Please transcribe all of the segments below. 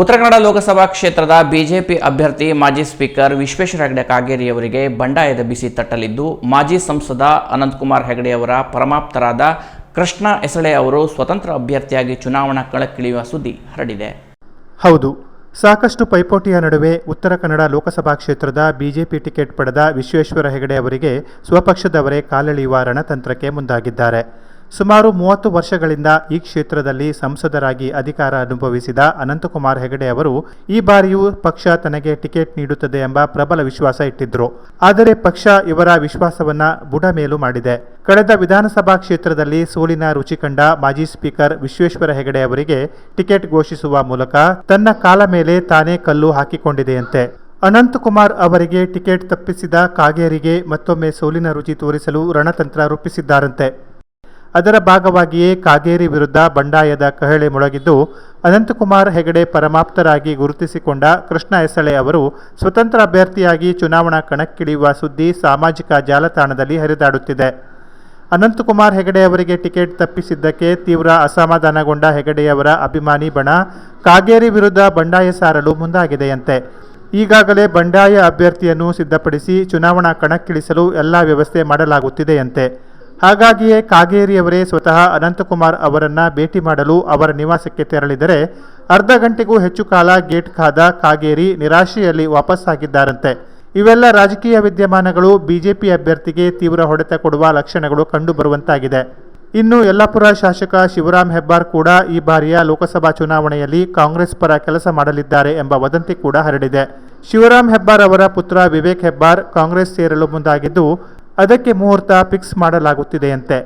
ಉತ್ತರ ಕನ್ನಡ ಲೋಕಸಭಾ ಕ್ಷೇತ್ರದ ಬಿಜೆಪಿ ಅಭ್ಯರ್ಥಿ ಮಾಜಿ ಸ್ಪೀಕರ್ ವಿಶ್ವೇಶ್ವರ ಹೆಗಡೆ ಕಾಗೇರಿಯವರಿಗೆ ಬಂಡಾಯದ ಬಿಸಿ ತಟ್ಟಲಿದ್ದು, ಮಾಜಿ ಸಂಸದ ಅನಂತಕುಮಾರ್ ಹೆಗಡೆಯವರ ಪರಮಾಪ್ತರಾದ ಕೃಷ್ಣ ಎಸಳೆ ಅವರು ಸ್ವತಂತ್ರ ಅಭ್ಯರ್ಥಿಯಾಗಿ ಚುನಾವಣಾ ಕಣಕ್ಕಿಳಿಯುವ ಸುದ್ದಿ ಹರಡಿದೆ. ಹೌದು, ಸಾಕಷ್ಟು ಪೈಪೋಟಿಯ ನಡುವೆ ಉತ್ತರ ಕನ್ನಡ ಲೋಕಸಭಾ ಕ್ಷೇತ್ರದ ಬಿಜೆಪಿ ಟಿಕೆಟ್ ಪಡೆದ ವಿಶ್ವೇಶ್ವರ ಹೆಗಡೆ ಅವರಿಗೆ ಸ್ವಪಕ್ಷದವರೇ ಕಾಲೆಳೆಯುವ ರಣತಂತ್ರಕ್ಕೆ ಮುಂದಾಗಿದ್ದಾರೆ. ಸುಮಾರು ಮೂವತ್ತು ವರ್ಷಗಳಿಂದ ಈ ಕ್ಷೇತ್ರದಲ್ಲಿ ಸಂಸದರಾಗಿ ಅಧಿಕಾರ ಅನುಭವಿಸಿದ ಅನಂತಕುಮಾರ್ ಹೆಗಡೆ ಅವರು, ಈ ಬಾರಿಯೂ ಪಕ್ಷ ತನಗೆ ಟಿಕೆಟ್ ನೀಡುತ್ತದೆ ಎಂಬ ಪ್ರಬಲ ವಿಶ್ವಾಸ ಇಟ್ಟಿದ್ರು. ಆದರೆ ಪಕ್ಷ ಇವರ ವಿಶ್ವಾಸವನ್ನ ಬುಡಮೇಲು ಮಾಡಿದೆ. ಕಳೆದ ವಿಧಾನಸಭಾ ಕ್ಷೇತ್ರದಲ್ಲಿ ಸೋಲಿನ ರುಚಿ ಕಂಡ ಮಾಜಿ ಸ್ಪೀಕರ್ ವಿಶ್ವೇಶ್ವರ ಹೆಗಡೆ ಅವರಿಗೆ ಟಿಕೆಟ್ ಘೋಷಿಸುವ ಮೂಲಕ ತನ್ನ ಕಾಲ ಮೇಲೆ ತಾನೇ ಕಲ್ಲು ಹಾಕಿಕೊಂಡಿದೆಯಂತೆ. ಅನಂತಕುಮಾರ್ ಅವರಿಗೆ ಟಿಕೆಟ್ ತಪ್ಪಿಸಿದ ಕಾಗೇರಿಗೆ ಮತ್ತೊಮ್ಮೆ ಸೋಲಿನ ರುಚಿ ತೋರಿಸಲು ರಣತಂತ್ರ ರೂಪಿಸಿದ್ದಾರಂತೆ. ಅದರ ಭಾಗವಾಗಿಯೇ ಕಾಗೇರಿ ವಿರುದ್ಧ ಬಂಡಾಯದ ಕಹಳೆ ಮೊಳಗಿದ್ದು, ಅನಂತಕುಮಾರ್ ಹೆಗಡೆ ಪರಮಾಪ್ತರಾಗಿ ಗುರುತಿಸಿಕೊಂಡ ಕೃಷ್ಣ ಎಸಳೆ ಅವರು ಸ್ವತಂತ್ರ ಅಭ್ಯರ್ಥಿಯಾಗಿ ಚುನಾವಣಾ ಕಣಕ್ಕಿಳಿಯುವ ಸುದ್ದಿ ಸಾಮಾಜಿಕ ಜಾಲತಾಣದಲ್ಲಿ ಹರಿದಾಡುತ್ತಿದೆ. ಅನಂತಕುಮಾರ್ ಹೆಗಡೆ ಅವರಿಗೆ ಟಿಕೆಟ್ ತಪ್ಪಿಸಿದ್ದಕ್ಕೆ ತೀವ್ರ ಅಸಮಾಧಾನಗೊಂಡ ಹೆಗಡೆಯವರ ಅಭಿಮಾನಿ ಬಣ, ಕಾಗೇರಿ ವಿರುದ್ಧ ಬಂಡಾಯ ಸಾರಲು ಮುಂದಾಗಿದೆಯಂತೆ. ಈಗಾಗಲೇ ಬಂಡಾಯ ಅಭ್ಯರ್ಥಿಯನ್ನು ಸಿದ್ಧಪಡಿಸಿ ಚುನಾವಣಾ ಕಣಕ್ಕಿಳಿಸಲು ಎಲ್ಲ ವ್ಯವಸ್ಥೆ ಮಾಡಲಾಗುತ್ತಿದೆಯಂತೆ. ಹಾಗಾಗಿಯೇ ಕಾಗೇರಿಯವರೇ ಸ್ವತಃ ಅನಂತಕುಮಾರ್ ಅವರನ್ನು ಭೇಟಿ ಮಾಡಲು ಅವರ ನಿವಾಸಕ್ಕೆ ತೆರಳಿದರೆ ಅರ್ಧ ಗಂಟೆಗೂ ಹೆಚ್ಚು ಕಾಲ ಗೇಟ್ ಕಾದ ಕಾಗೇರಿ ನಿರಾಶೆಯಲ್ಲಿ ವಾಪಸ್ಸಾಗಿದ್ದಾರಂತೆ. ಇವೆಲ್ಲ ರಾಜಕೀಯ ವಿದ್ಯಮಾನಗಳು, ಬಿಜೆಪಿ ಅಭ್ಯರ್ಥಿಗೆ ತೀವ್ರ ಹೊಡೆತ ಕೊಡುವ ಲಕ್ಷಣಗಳು ಕಂಡುಬರುವಂತಾಗಿದೆ. ಇನ್ನು ಯಲ್ಲಾಪುರ ಶಾಸಕ ಶಿವರಾಮ್ ಹೆಬ್ಬಾರ್ ಕೂಡ ಈ ಬಾರಿಯ ಲೋಕಸಭಾ ಚುನಾವಣೆಯಲ್ಲಿ ಕಾಂಗ್ರೆಸ್ ಪರ ಕೆಲಸ ಮಾಡಲಿದ್ದಾರೆ ಎಂಬ ವದಂತಿ ಕೂಡ ಹರಡಿದೆ. ಶಿವರಾಮ್ ಹೆಬ್ಬಾರ್ ಅವರ ಪುತ್ರ ವಿವೇಕ್ ಹೆಬ್ಬಾರ್ ಕಾಂಗ್ರೆಸ್ ಸೇರಲು ಮುಂದಾಗಿದ್ದು ಅದಕ್ಕೆ ಮುಹೂರ್ತ ಫಿಕ್ಸ್ ಮಾಡಲಾಗುತ್ತಿದೆಯಂತೆ.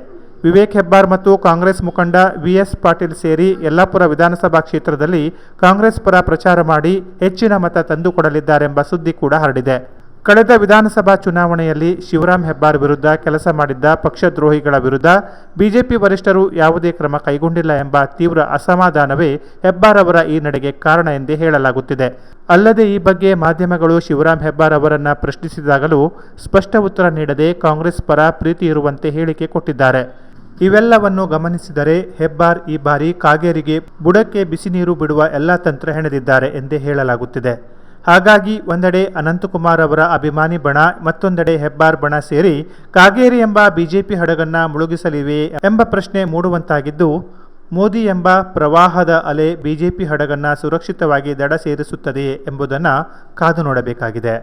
ವಿವೇಕ್ ಹೆಬ್ಬಾರ್ ಮತ್ತು ಕಾಂಗ್ರೆಸ್ ಮುಖಂಡ ವಿ ಎಸ್ ಪಾಟೀಲ್ ಸೇರಿ ಯಲ್ಲಾಪುರ ವಿಧಾನಸಭಾ ಕ್ಷೇತ್ರದಲ್ಲಿ ಕಾಂಗ್ರೆಸ್ ಪರ ಪ್ರಚಾರ ಮಾಡಿ ಹೆಚ್ಚಿನ ಮತ ತಂದುಕೊಡಲಿದ್ದಾರೆಂಬ ಸುದ್ದಿ ಕೂಡ ಹರಡಿದೆ. ಕಳೆದ ವಿಧಾನಸಭಾ ಚುನಾವಣೆಯಲ್ಲಿ ಶಿವರಾಮ್ ಹೆಬ್ಬಾರ್ ವಿರುದ್ಧ ಕೆಲಸ ಮಾಡಿದ್ದ ಪಕ್ಷದ್ರೋಹಿಗಳ ವಿರುದ್ಧ ಬಿಜೆಪಿ ವರಿಷ್ಠರು ಯಾವುದೇ ಕ್ರಮ ಕೈಗೊಂಡಿಲ್ಲ ಎಂಬ ತೀವ್ರ ಅಸಮಾಧಾನವೇ ಹೆಬ್ಬಾರ್ ಅವರ ಈ ನಡೆಗೆ ಕಾರಣ ಎಂದೇ ಹೇಳಲಾಗುತ್ತಿದೆ. ಅಲ್ಲದೆ ಈ ಬಗ್ಗೆ ಮಾಧ್ಯಮಗಳು ಶಿವರಾಮ್ ಹೆಬ್ಬಾರ್ ಅವರನ್ನು ಪ್ರಶ್ನಿಸಿದಾಗಲೂ ಸ್ಪಷ್ಟ ಉತ್ತರ ನೀಡದೆ ಕಾಂಗ್ರೆಸ್ ಪರ ಪ್ರೀತಿ ಇರುವಂತೆ ಹೇಳಿಕೆ ಕೊಟ್ಟಿದ್ದಾರೆ. ಇವೆಲ್ಲವನ್ನು ಗಮನಿಸಿದರೆ ಹೆಬ್ಬಾರ್ ಈ ಬಾರಿ ಕಾಗೇರಿಗೆ ಬುಡಕ್ಕೆ ಬಿಸಿ ನೀರು ಬಿಡುವ ಎಲ್ಲ ತಂತ್ರ ಹೆಣೆದಿದ್ದಾರೆ ಎಂದೇ ಹೇಳಲಾಗುತ್ತಿದೆ. ಹಾಗಾಗಿ ಒಂದೆಡೆ ಅನಂತಕುಮಾರ್ ಅವರ ಅಭಿಮಾನಿ ಬಣ, ಮತ್ತೊಂದೆಡೆ ಹೆಬ್ಬಾರ್ ಬಣ ಸೇರಿ ಕಾಗೇರಿ ಎಂಬ ಬಿಜೆಪಿ ಹಡಗನ್ನ ಮುಳುಗಿಸಲಿವೆ ಎಂಬ ಪ್ರಶ್ನೆ ಮೂಡುವಂತಾಗಿದ್ದು, ಮೋದಿ ಎಂಬ ಪ್ರವಾಹದ ಅಲೆ ಬಿಜೆಪಿ ಹಡಗನ್ನ ಸುರಕ್ಷಿತವಾಗಿ ದಡ ಸೇರಿಸುತ್ತದೆಯೇ ಎಂಬುದನ್ನು ಕಾದು ನೋಡಬೇಕಾಗಿದೆ.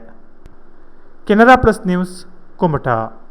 Canara plus news, Kumta.